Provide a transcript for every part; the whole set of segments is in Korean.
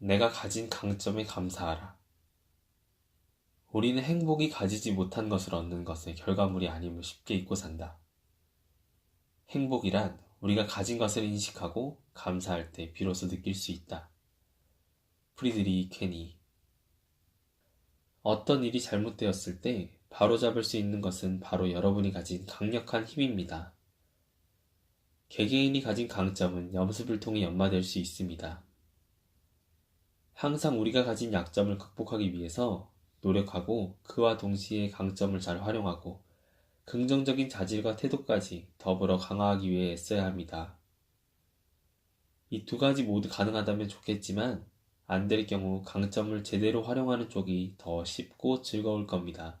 내가 가진 강점에 감사하라. 우리는 행복이 가지지 못한 것을 얻는 것의 결과물이 아님을 쉽게 잊고 산다. 행복이란 우리가 가진 것을 인식하고 감사할 때 비로소 느낄 수 있다. 프리드리 케니 어떤 일이 잘못되었을 때 바로잡을 수 있는 것은 바로 여러분이 가진 강력한 힘입니다. 개개인이 가진 강점은 연습을 통해 연마될 수 있습니다. 항상 우리가 가진 약점을 극복하기 위해서 노력하고 그와 동시에 강점을 잘 활용하고 긍정적인 자질과 태도까지 더불어 강화하기 위해 애써야 합니다. 이 두 가지 모두 가능하다면 좋겠지만 안 될 경우 강점을 제대로 활용하는 쪽이 더 쉽고 즐거울 겁니다.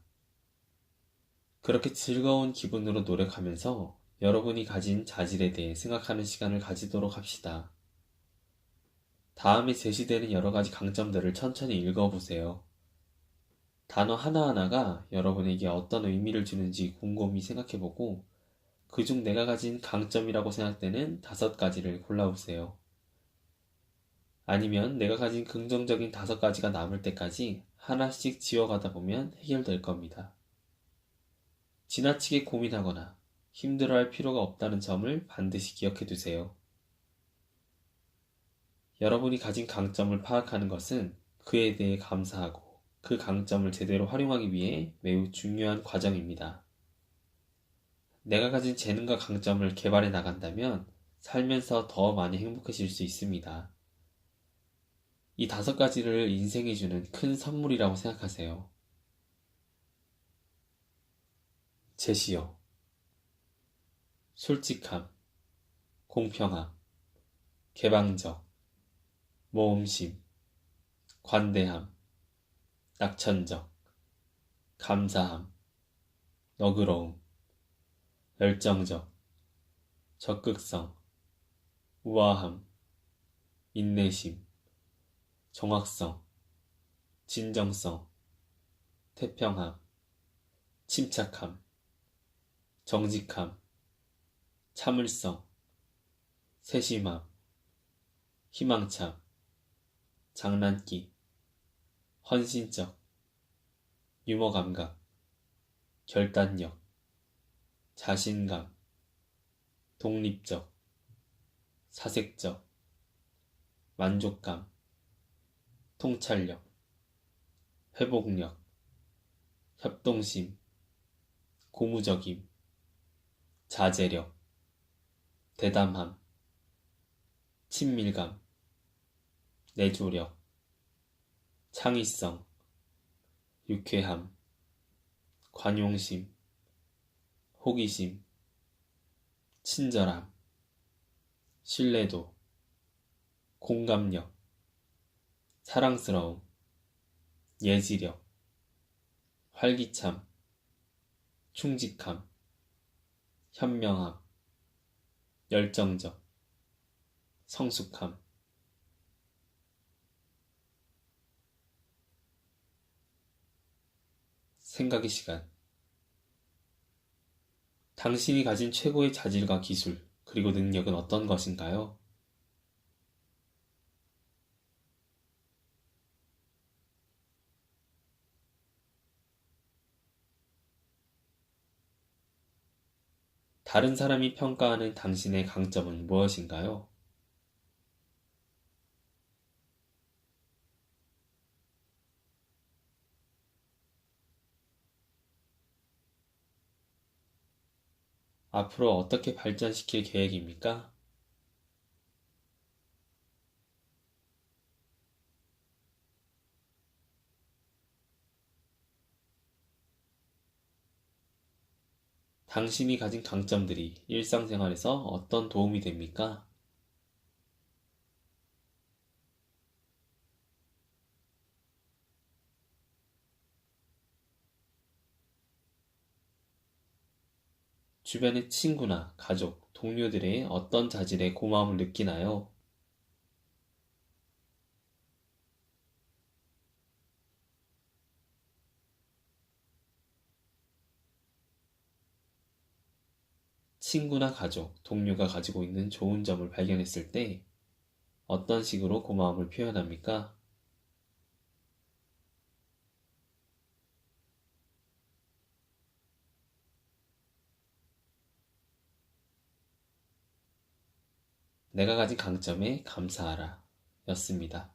그렇게 즐거운 기분으로 노력하면서 여러분이 가진 자질에 대해 생각하는 시간을 가지도록 합시다. 다음에 제시되는 여러 가지 강점들을 천천히 읽어보세요. 단어 하나하나가 여러분에게 어떤 의미를 주는지 곰곰이 생각해보고 그중 내가 가진 강점이라고 생각되는 다섯 가지를 골라보세요. 아니면 내가 가진 긍정적인 다섯 가지가 남을 때까지 하나씩 지워가다 보면 해결될 겁니다. 지나치게 고민하거나 힘들어할 필요가 없다는 점을 반드시 기억해 두세요. 여러분이 가진 강점을 파악하는 것은 그에 대해 감사하고 그 강점을 제대로 활용하기 위해 매우 중요한 과정입니다. 내가 가진 재능과 강점을 개발해 나간다면 살면서 더 많이 행복해질 수 있습니다. 이 다섯 가지를 인생이 주는 큰 선물이라고 생각하세요. 제시어 솔직함, 공평함, 개방적, 모험심, 관대함, 낙천적, 감사함, 너그러움, 열정적, 적극성, 우아함, 인내심, 정확성, 진정성, 태평함, 침착함, 정직함, 참을성, 세심함, 희망참, 장난기, 헌신적, 유머 감각, 결단력, 자신감, 독립적, 사색적, 만족감, 통찰력, 회복력, 협동심, 고무적임, 자제력, 대담함, 친밀감, 내조력, 창의성, 유쾌함, 관용심, 호기심, 친절함, 신뢰도, 공감력, 사랑스러움, 예지력, 활기참, 충직함, 현명함, 열정적, 성숙함, 생각의 시간. 당신이 가진 최고의 자질과 기술, 그리고 능력은 어떤 것인가요? 다른 사람이 평가하는 당신의 강점은 무엇인가요? 앞으로 어떻게 발전시킬 계획입니까? 당신이 가진 강점들이 일상생활에서 어떤 도움이 됩니까? 주변의 친구나 가족, 동료들의 어떤 자질에 고마움을 느끼나요? 친구나 가족, 동료가 가지고 있는 좋은 점을 발견했을 때 어떤 식으로 고마움을 표현합니까? 내가 가진 강점에 감사하라 였습니다.